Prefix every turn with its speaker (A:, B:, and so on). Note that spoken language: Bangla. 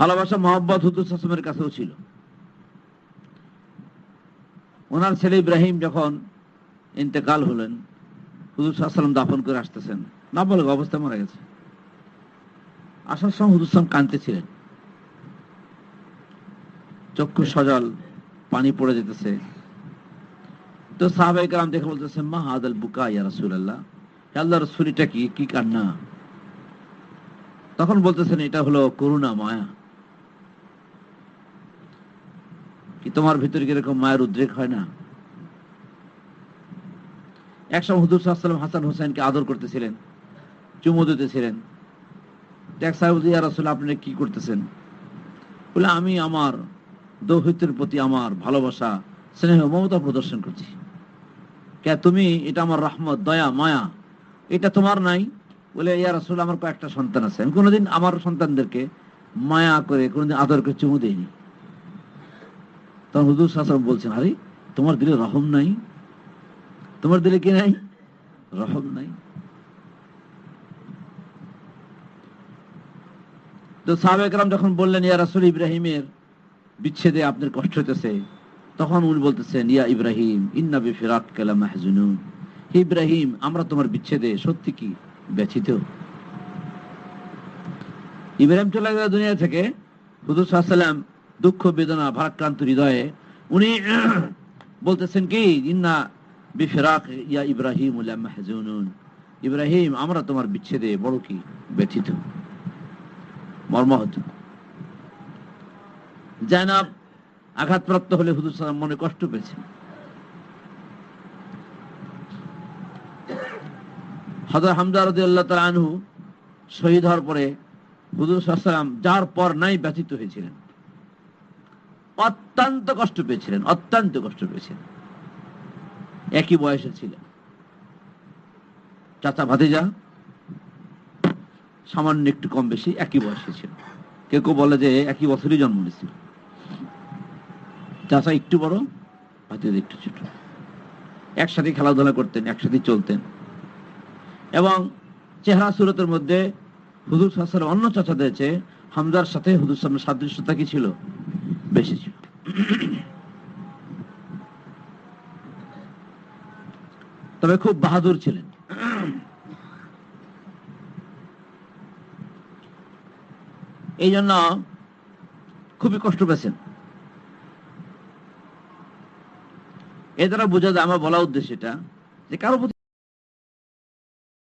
A: ভালোবাসা মোহাম্মদ হুদুস আসলামের কাছেও ছিল। ওনার ছেলে ইব্রাহিম যখন ইন্তেকাল হলেন, হুজুর সাল্লাম দাফন করে আসতেছেন। না বলে অবস্থা মারা গেছে। আসার সময় হুজুর সালাম কাঁদতেছিলেন চক্ষু সজল, পানি পড়ে যেতেছে। তো সাহাবাই কালাম দেখে বলতেছে, মা আদাল বুকা ইয়া রাসূলুল্লাহ? হে আল্লাহ রসুলিটা কি? কি কান্না? তখন বলতেছেন, এটা হলো করুণা মায়া কি তোমার ভিতরে কীরকম মায়ের উদ্রেক হয় না? একসময় হুজুর সাল্লাম হাসান হোসেনকে আদর করতেছিলেন, চুমু দিতেছিলেন। এক সাহেব আপনি কি করতেছেন? বলে, আমি আমার দৌহিতের প্রতি আমার ভালোবাসা, স্নেহ, মমতা প্রদর্শন করছি। কে, তুমি? এটা আমার রহমত, দয়া, মায়া। এটা তোমার নাই? বলে, ইয়া রাসূল আমার কয়েকটা সন্তান আছে। আমি কোনোদিন আমার সন্তানদেরকে মায়া করে কোনোদিন আদর করে চুমু দেইনি। তখন হুজুর শাসন বলছেন, আরে, তোমার দিলে রহম নাই? তোমার দিলে কি নাই? রহম নাই। তো সাহাবেকরাম যখন বললেন, ইয়া রাসূল ইব্রাহিমের বিচ্ছেদে আপনার কষ্ট হইতেছে? তখন উনি বলতেছেন, ইয়া ইব্রাহিম, ইন্না বিফিরাক কালা মাহজুনুন ইব্রাহিম, আমরা তোমার বিচ্ছেদে সত্যি কি ব্যথিত? ইব্রাহিম চলে গেল দুনিয়া থেকে। হুজুর সাল্লাম দুঃখ, বেদনা, ভারাক্রান্ত হৃদয়ে উনি বলতেছেন কি, ইন্না বিফিরাক ইয়া ইব্রাহিম ইব্রাহিম, আমরা তোমার বিচ্ছেদে বড় কি? ব্যথিত। মর্মাহত। জায়নাব আঘাতপ্রাপ্ত হলে হুজুর সালাম মনে কষ্ট পেয়েছেন। হজর হামজা তালা আনহু শহীদ হওয়ার পরে হুজুর সাল্লাম যার পর নাই ব্যথিত হয়েছিলেন। অত্যন্ত কষ্ট পেয়েছিলেন, অত্যন্ত কষ্ট পেয়েছিলেন। একই বয়সে ছিলেন। চাচা ভাতিজা, সামান্য একটু কম বেশি একই বয়সে ছিল কেউ কেউ বলে যে একই বছরই জন্ম নিয়েছিল। চাচা একটু বড়, ভাতিজা একটু ছোট। একসাথে খেলাধুলা করতেন, একসাথে চলতেন। এবং চেহারা সুরতের মধ্যে হুজুর সাসার অন্য চাচাদের চেয়ে হামদার সাথে হুজুর সামনে সাদৃশ্যতা কি ছিল? বেশি তবে খুব বাহাদুর ছিলেন। এই জন্য খুবই কষ্ট পেয়েছেন। এ দ্বারা বোঝা যায় আমার বলা উদ্দেশ্য এটা যে কারও প্রতি